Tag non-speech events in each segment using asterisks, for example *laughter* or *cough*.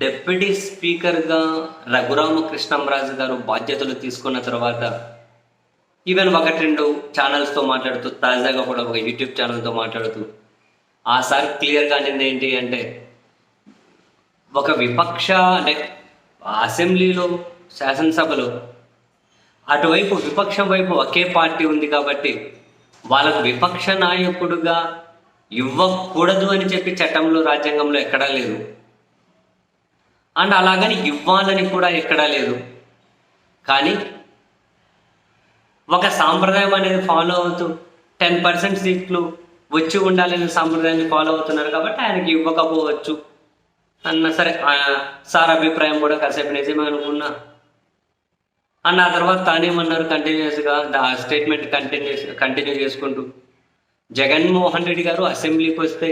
Deputy స్పీకర్గా రఘురామకృష్ణంరాజు గారు బాధ్యతలు తీసుకున్న తర్వాత ఈవెన్ ఒకటి రెండు ఛానల్స్తో మాట్లాడుతూ తాజాగా కూడా ఒక యూట్యూబ్ ఛానల్తో మాట్లాడుతూ ఆ సార్ క్లియర్గా అనేది ఏంటి అంటే ఒక విపక్ష అంటే అసెంబ్లీలో శాసనసభలో అటువైపు విపక్షం వైపు ఒకే పార్టీ ఉంది కాబట్టి వాళ్ళకు విపక్ష నాయకుడుగా ఇవ్వకూడదు అని చెప్పి చట్టంలో రాజ్యాంగంలో ఎక్కడా లేదు. అండ్ అలాగని ఇవ్వాలని కూడా ఎక్కడా లేదు. కానీ ఒక సాంప్రదాయం అనేది ఫాలో అవుతూ టెన్ పర్సెంట్ సీట్లు వచ్చి ఉండాలనే సాంప్రదాయాన్ని ఫాలో అవుతున్నారు కాబట్టి ఆయనకి ఇవ్వకపోవచ్చు అన్న సరే సార్ అభిప్రాయం కూడా కాసేపు నిజమే అనుకున్నా. అండ్ ఆ తర్వాత తానేమన్నారు కంటిన్యూస్గా ఆ స్టేట్మెంట్ కంటిన్యూ కంటిన్యూ చేసుకుంటూ. జగన్మోహన్ రెడ్డి గారు అసెంబ్లీకి వస్తే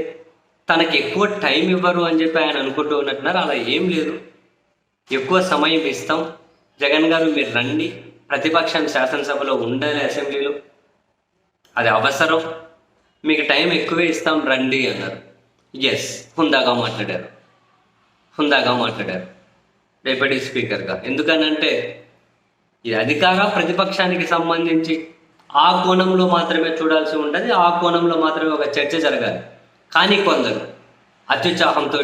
తనకి ఎక్కువ టైం ఇవ్వరు అని చెప్పి ఆయన అనుకుంటూ ఉన్నట్టున్నారు. అలా ఏం లేదు. ఎక్కువ సమయం ఇస్తాం. జగన్ గారు మీరు రండి. ప్రతిపక్షం శాసనసభలో ఉండాలి అసెంబ్లీలో. అది అవసరం. మీకు టైం ఎక్కువే ఇస్తాం రండి అన్నారు. ఎస్ హుందాగా మాట్లాడారు. హుందాగా మాట్లాడారు. డెప్యూటీ స్పీకర్గా ఎందుకనంటే ఈ అధికార ప్రతిపక్షానికి సంబంధించి ఆ కోణంలో మాత్రమే చూడాల్సి ఉంటుంది ఆ కోణంలో మాత్రమే ఒక చర్చ జరగాలి. కానీ కొందరు అత్యుత్సాహంతో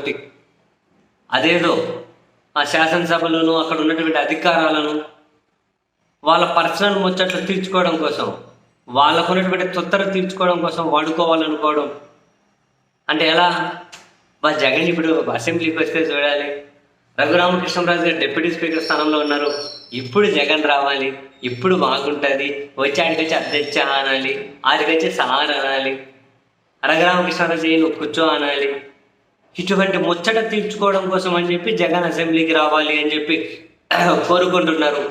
అదేదో ఆ శాసనసభలోనూ అక్కడ ఉన్నటువంటి అధికారాలను వాళ్ళ పర్సనల్ ముచ్చట్లు తీర్చుకోవడం కోసం వాళ్ళకు ఉన్నటువంటి తొత్తర తీర్చుకోవడం కోసం వాడుకోవాలనుకోవడం. అంటే ఎలా? మా జగన్ ఇప్పుడు అసెంబ్లీకి వస్తే చూడాలి. రఘురామకృష్ణరాజు గారు డిప్యూటీ స్పీకర్ స్థానంలో ఉన్నారు. ఇప్పుడు జగన్ రావాలి. ఇప్పుడు బాగుంటుంది. వచ్చి ఆడికి వచ్చి అధ్యక్ష అనాలి. ఆడికి వచ్చి సార్ అనాలి. రఘురామకృష్ణరాజు నువ్వు కూర్చో అనాలి. ఇటువంటి ముచ్చట తీర్చుకోవడం కోసం అని చెప్పి జగన్ అసెంబ్లీకి రావాలి అని చెప్పి *clears throat* కోరుకుంటున్నారు.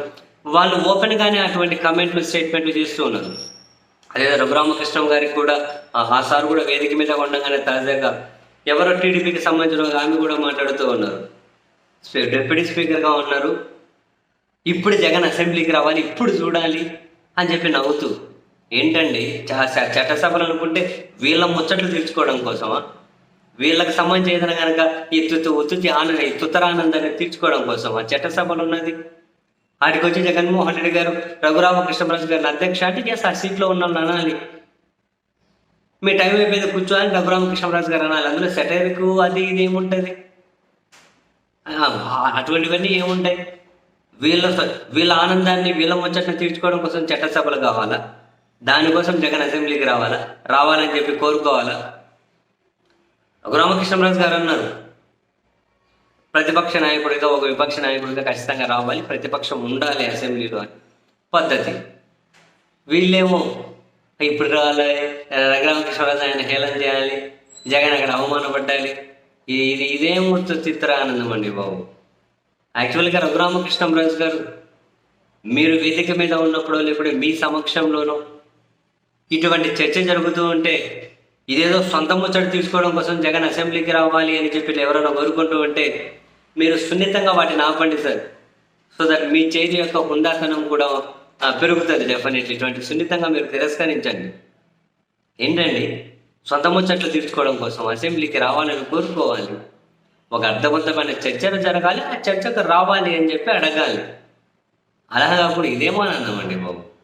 వాళ్ళు ఓపెన్గానే అటువంటి కమెంట్లు స్టేట్మెంట్లు చేస్తూ ఉన్నారు. అదే రఘురామకృష్ణం గారికి కూడా ఆ సార్ కూడా వేదిక మీద ఉండగానే తాజాగా ఎవరో టీడీపీకి సంబంధించిన ఆమె కూడా మాట్లాడుతూ ఉన్నారు. డిప్యూటీ స్పీకర్గా ఉన్నారు. ఇప్పుడు జగన్ అసెంబ్లీకి రావాలి ఇప్పుడు చూడాలి అని చెప్పి నవ్వుతూ ఏంటండి? చ- చ- చట్టసభలు అనుకుంటే వీళ్ళ ముచ్చట్లు తీర్చుకోవడం కోసమా? వీళ్ళకి సంబంధించి ఏదైనా కనుక ఈ తుతు ఉతుతి ఆనంద ఈ తుతరానందాన్ని తీర్చుకోవడం కోసమా? చట్టసభలు ఉన్నది. వాటికి వచ్చి జగన్మోహన్ రెడ్డి గారు రఘురామకృష్ణరాజు గారిని అధ్యక్ష అంటే ఎస్ ఆ సీట్లో ఉన్నాను అనాలి. మీ టైం అయిపోయింది కూర్చోని రఘురామకృష్ణరాజు గారు అనాలి. అందులో సెటైర్కు అది ఇది ఏముంటుంది? అటువంటివన్నీ ఏముంటాయి? వీళ్ళ వీళ్ళ ఆనందాన్ని వీళ్ళ ముచ్చట్ని తీర్చుకోవడం కోసం చట్టసభలు కావాలా? దానికోసం జగన్ అసెంబ్లీకి రావాలా? రావాలని చెప్పి కోరుకోవాలా? రామకృష్ణరాజు గారు అన్నారు. ప్రతిపక్ష నాయకుడిగా ఒక విపక్ష నాయకుడిగా ఖచ్చితంగా రావాలి. ప్రతిపక్షం ఉండాలి అసెంబ్లీలో అని. పద్ధతి. వీళ్ళేమో ఇప్పుడు రావాలి రఘురామకృష్ణరాజు ఆయన హేళన చేయాలి జగన్ అక్కడ అవమానపడ్డాలి. ఇది ఇది ఇదేం చిత్ర ఆనందం అండి బాబు. యాక్చువల్గా రఘురామకృష్ణరాజు గారు మీరు వేదిక మీద ఉన్నప్పుడు లేకపోతే మీ సమక్షంలోనో ఇటువంటి చర్చ జరుగుతూ ఉంటే ఇదేదో సొంత ముచ్చట తీసుకోవడం కోసం జగన్ అసెంబ్లీకి రావాలి అని చెప్పి ఎవరైనా కోరుకుంటూ ఉంటే మీరు సున్నితంగా వాటిని ఆపండి సార్. సో దట్ మీ చేతి యొక్క హుందాతనం కూడా పెరుగుతుంది డెఫినెట్లీ ఇటువంటి సున్నితంగా మీరు తిరస్కరించండి. ఏంటండి? సొంత ముచ్చట్లు తీర్చుకోవడం కోసం అసెంబ్లీకి రావాలని కోరుకోవాలి. ఒక అర్థవంతమైన చర్చలు జరగాలి ఆ చర్చకు రావాలి అని చెప్పి అడగాలి. అలా కాకుండా ఇదేమో అని అన్నామండి బాబు.